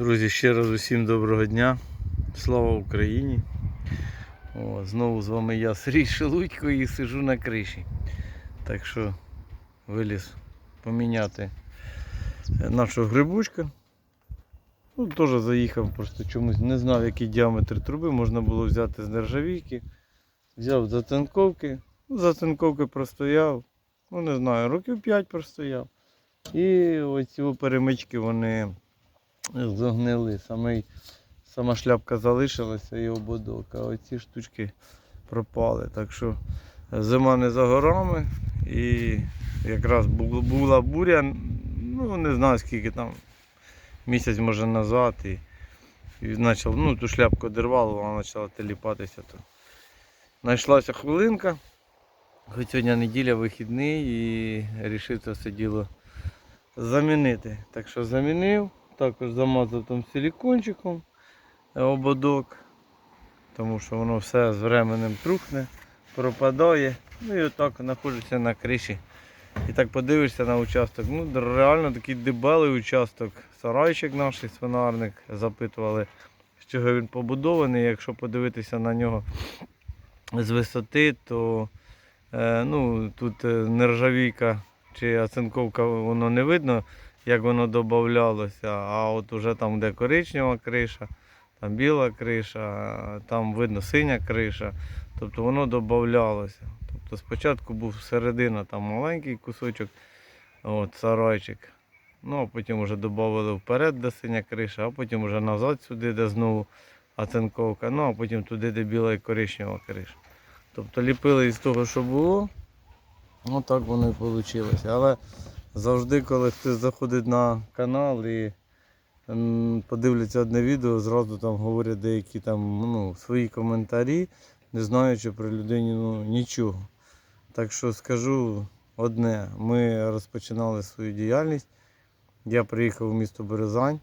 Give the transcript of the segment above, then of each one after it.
Друзі, ще раз усім доброго дня. Слава Україні. О, знову з вами я, Сергій Шелудько, і сижу на криші. Так що виліз поміняти е, нашого грибочка. Ну, теж заїхав, просто чомусь не знав, який діаметр труби можна було взяти з нержавійки. Взяв зацинковки. Ну, зацинковки простояв. Ну не знаю, років 5 простояв. І оці перемички вони загнили. Самий, сама шляпка залишилася і ободок, а оці штучки пропали. Так що зима не за горами. І якраз була буря, ну не знаю скільки там, місяць може назад. І, почав, ну ту шляпку дервало, вона почала теліпатися. То. Знайшлася хвилинка. Хоч сьогодні неділя вихідний і вирішив це все діло замінити. Так що замінив, також замазав там силікончиком е, ободок, тому що воно все з временем трухне, пропадає. Ну і отак знаходжуся на криші. І так подивишся на участок. Ну, реально такий дебелий участок. Сарайчик наш свинарник запитували, з чого він побудований. Якщо подивитися на нього з висоти, то е, ну, тут е, нержавійка чи оцинковка воно не видно, як воно додавалося, а от уже там, де коричнева криша, там біла криша, там видно синя криша, тобто воно додавалося. Тобто спочатку був середина там маленький кусочок, от, сарайчик. Ну, а потім вже додали вперед, де синя криша, а потім вже назад сюди, де знову оцинковка, ну а потім туди, де біла і коричнева криша. Тобто ліпили із того, що було. Ну так воно і вийшло. Але завжди, коли хтось заходить на канал і подивляться одне відео, зразу там говорять деякі там ну, свої коментарі, не знаючи про людині ну, нічого. Так що скажу одне, ми розпочинали свою діяльність. Я приїхав у місто Березань.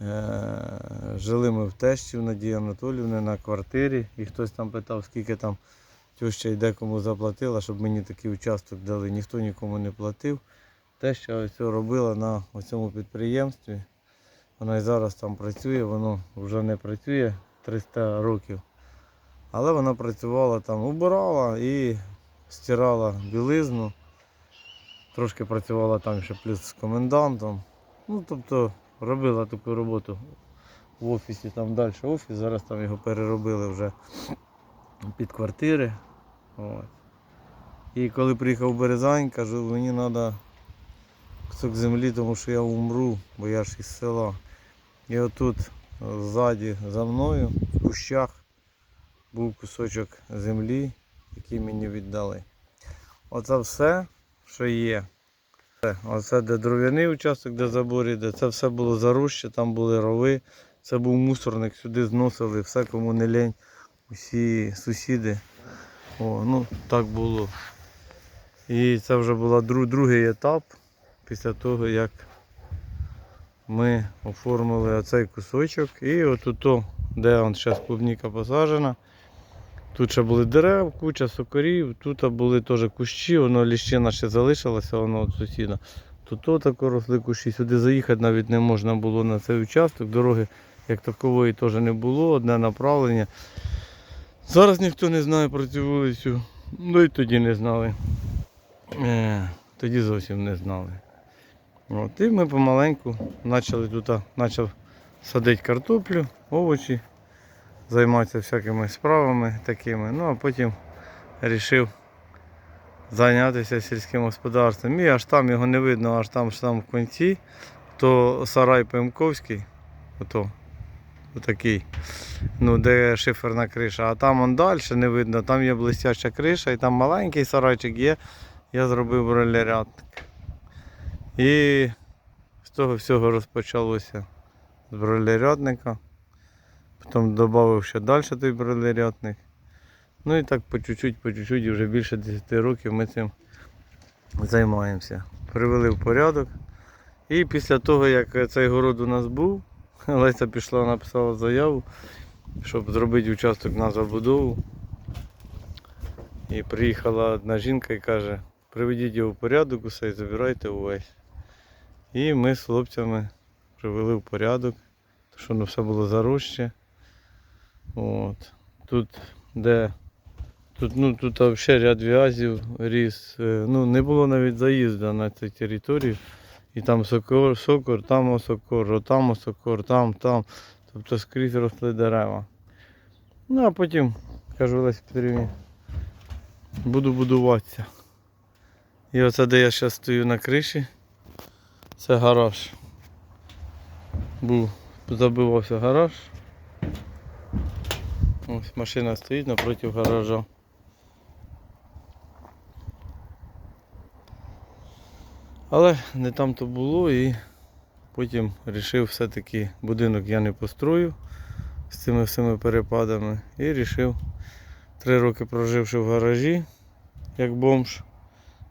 Е, Жили ми в тещі в Надії Анатоліївни на квартирі. І хтось там питав, скільки там теща й декому заплатила, щоб мені такий участок дали. Ніхто нікому не платив. Теща ось це робила на цьому підприємстві. Вона і зараз там працює, воно вже не працює 300 років. Але вона працювала там, убирала і стирала білизну. Трошки працювала там ще плюс з комендантом. Ну, тобто робила таку роботу в офісі, там далі офіс, зараз там його переробили вже під квартири. От. І коли приїхав Березань, кажу, мені треба кусок землі, тому що я умру, бо я ж із села. І отут ззаді за мною, в кущах, був кусочок землі, який мені віддали. Оце все, що є. Це, Оце де дров'яний участок, де забор іде, це все було заруще, там були рови, це був мусорник, сюди зносили, все кому не лень, усі сусіди. О, ну так було. І це вже був дру, другий етап після того, як ми оформили оцей кусочок. І отут, де он зараз клубніка посаджена. Тут ще були дерева, куча сокорів, тут були теж кущі, воно ліщина ще залишилася, воно від сусіда. Тут тако росли кущі, сюди заїхати навіть не можна було на цей участок. Дороги як такової теж не було, одне направлення. Зараз ніхто не знає про цю вулицю, ну і тоді не знали. Е, тоді зовсім не знали. От, і ми помаленьку почали тут, почав садити картоплю, овочі займатися всякими справами такими. Ну а потім вирішив зайнятися сільським господарством. І аж там його не видно, аж там аж там в кінці, то сарай Пимковський, ото, отакий, ну, де шиферна криша, а там он далі не видно, там є блестяща криша і там маленький сарайчик є. Я зробив бролерятник. І з того всього розпочалося з бролерятника. Потім додав ще далі той бролерятник. Ну і так по чуть-чуть, по чуть-чуть, вже більше 10 років ми цим займаємося. Привели в порядок. І після того, як цей город у нас був, Леся пішла, написала заяву, щоб зробити участок на забудову. І приїхала одна жінка і каже, приведіть його в порядок, усе і забирайте увесь. І ми з хлопцями привели в порядок, щоб воно все було заросше. От. Тут, де Тут, ну, тут взагалі ряд в'язів ріс. Е, Ну, не було навіть заїзду на цю територію. І там сокор, сокор, там осокор, отам осокор, там, там. Тобто скрізь росли дерева. Ну а потім, кажу Олесі Петрівні, буду будуватися. І оце де я зараз стою на криші, це гараж. Був, забивався гараж. Ось машина стоїть напроти гаража. Але не там то було і потім вирішив все-таки будинок я не построю з цими всіми перепадами і вирішив, три роки проживши в гаражі, як бомж,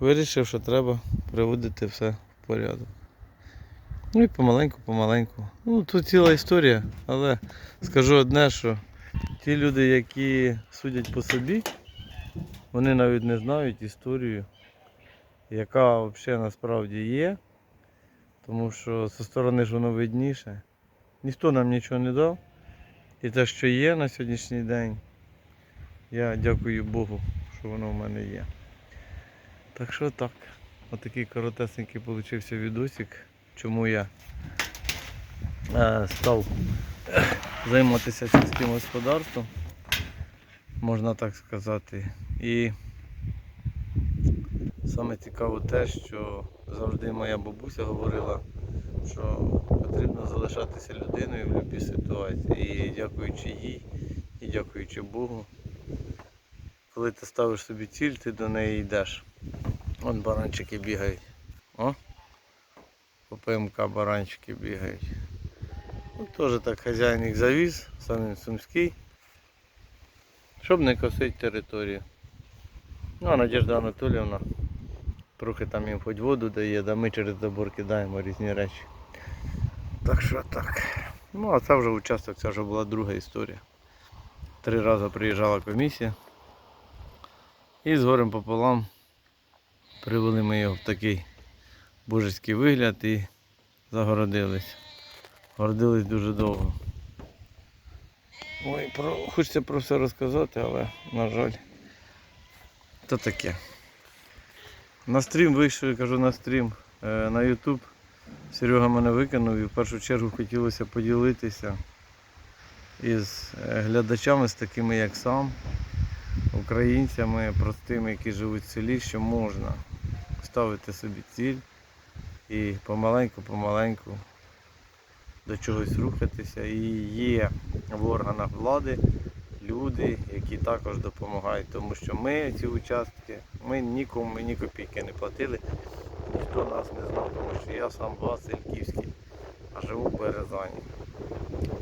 вирішив, що треба приводити все в порядок. Ну і помаленьку, помаленьку. Ну, тут ціла історія, але скажу одне, що ті люди, які судять по собі, вони навіть не знають історію, яка взагалі насправді є. Тому що зі сторони ж воно видніше. Ніхто нам нічого не дав. І те, що є на сьогоднішній день, я дякую Богу, що воно в мене є. Так що так, отакий коротесенький получився відосик, чому я е, став займатися сільським господарством, можна так сказати. І саме цікаво те, що завжди моя бабуся говорила, що потрібно залишатися людиною в будь-якій ситуації. І дякуючи їй, і дякуючи Богу, коли ти ставиш собі ціль, ти до неї йдеш. Вон баранчики бігають. О! По баранчики бігають. Ну, теж так хазяїн їх завіз, сам він сумський, щоб не косити територію. Ну, а Надежда Анатоліївна трохи там їм хоч воду дає, да ми через забор кидаємо різні речі. Так що так. Ну, а це вже участок, це вже була друга історія. Три рази приїжджала комісія. І з горем пополам привели ми його в такий божеський вигляд і загородились. Гордились дуже довго. Ой, про... хочеться про все розказати, але, на жаль, то таке. На стрім вийшов, кажу на стрім е, на YouTube. Серега мене викинув і в першу чергу хотілося поділитися із е, глядачами, з такими як сам, українцями, простими, які живуть в селі, що можна ставити собі ціль і помаленьку-помаленьку до чогось рухатися. І є в органах влади люди, які також допомагають, тому що ми ці участки, ми нікому ні копійки не платили, ніхто нас не знав, тому що я сам Васильківський, а живу в Березані.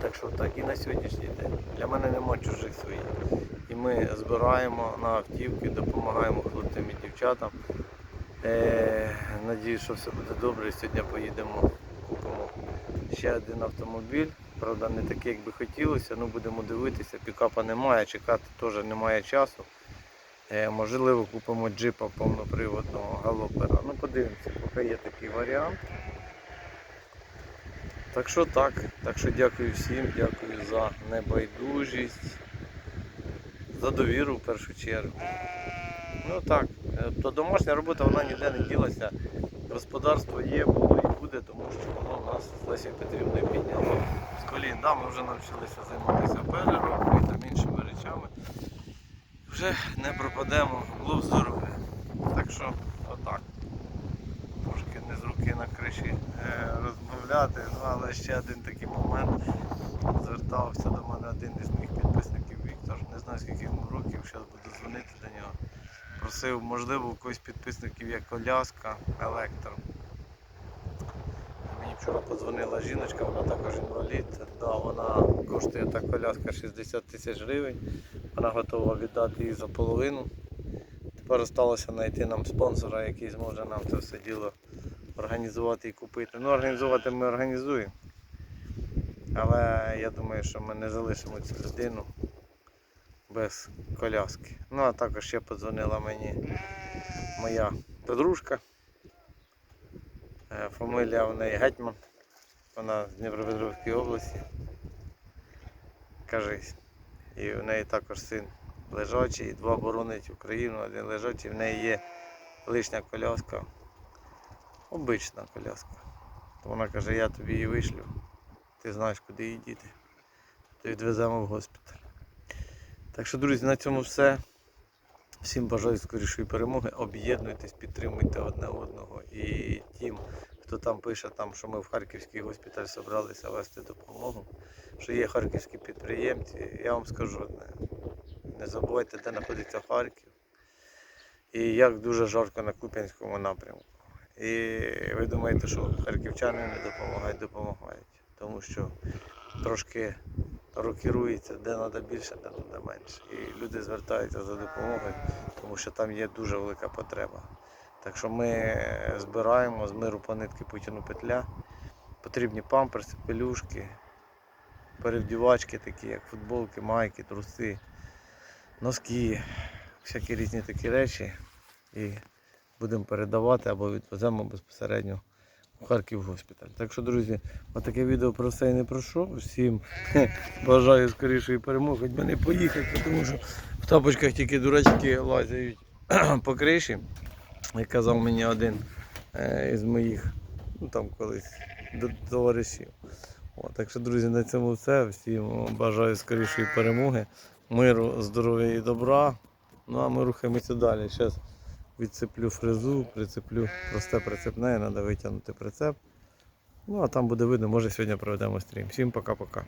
Так що так і на сьогоднішній день. Для мене нема чужих своїх. І ми збираємо на автівки, допомагаємо хлопцям і дівчатам. Е, надіюсь, що все буде добре. Сьогодні поїдемо, купимо ще один автомобіль. Правда, не такий, як би хотілося, ну будемо дивитися, пікапа немає, чекати теж немає часу. Е, можливо, купимо джипа повноприводного галопера. Ну подивимося, поки є такий варіант. Так що так, так що дякую всім, дякую за небайдужість, за довіру в першу чергу. Ну так, е, то домашня робота вона ніде не ділася. Господарство є, було і буде, тому що воно нас з Лесією Петрівною підняло з колін. Да, ми вже навчилися займатися переробкою і там іншими речами. Вже не пропадемо, б здоров'я. Так що отак. Трошки не з руки на криші е, розмовляти. Ну, але ще один такий момент. Звертався до мене один із моїх підписників Віктор. Не знаю скільки йому років, зараз буду дзвонити до нього. Просив, можливо, у когось підписників є коляска, електро. Вчора подзвонила жіночка, вона також інвалід. Да, вона коштує та коляска 60 тисяч гривень. Вона готова віддати її за половину. Тепер залишилося знайти нам спонсора, який зможе нам це все діло організувати і купити. Ну, організувати ми організуємо. Але я думаю, що ми не залишимо цю людину без коляски. Ну а також ще подзвонила мені моя подружка. Е, Фамилія в неї Гетьман. вона з Дніпропетровської області. Кажись. І в неї також син лежачий, і два боронить Україну, один лежачий. В неї є лишня коляска. Обична коляска. То вона каже, я тобі її вишлю. Ти знаєш, куди її діти. То відвеземо в госпіталь. Так що, друзі, на цьому все. Всім бажаю скорішої перемоги. Об'єднуйтесь, підтримуйте одне одного. І тим, хто там пише, там, що ми в Харківський госпіталь зібралися вести допомогу, що є харківські підприємці, я вам скажу одне. Не забувайте, де знаходиться Харків і як дуже жарко на Куп'янському напрямку. І ви думаєте, що харківчани не допомагають, допомагають. Тому що трошки рокірується, де треба більше, де треба менше. І люди звертаються за допомогою, тому що там є дуже велика потреба. Так що ми збираємо з миру по нитки Путіну петля. Потрібні памперси, пелюшки, перевдівачки такі, як футболки, майки, труси, носки, всякі різні такі речі. І будемо передавати або відвеземо безпосередньо в Харків госпіталь. Так що, друзі, отаке відео про все і не про що. Всім бажаю скорішої перемоги, хоч би поїхати, тому що в тапочках тільки дурачки лазять по криші. Як казав мені один е, із моїх, ну там колись товаришів. О, так що, друзі, на цьому все. Всім бажаю скорішої перемоги, миру, здоров'я і добра. Ну а ми рухаємося далі. Зараз відцеплю фрезу, прицеплю просте прицепне, треба витягнути прицеп. Ну а там буде видно, може сьогодні проведемо стрім. Всім пока-пока.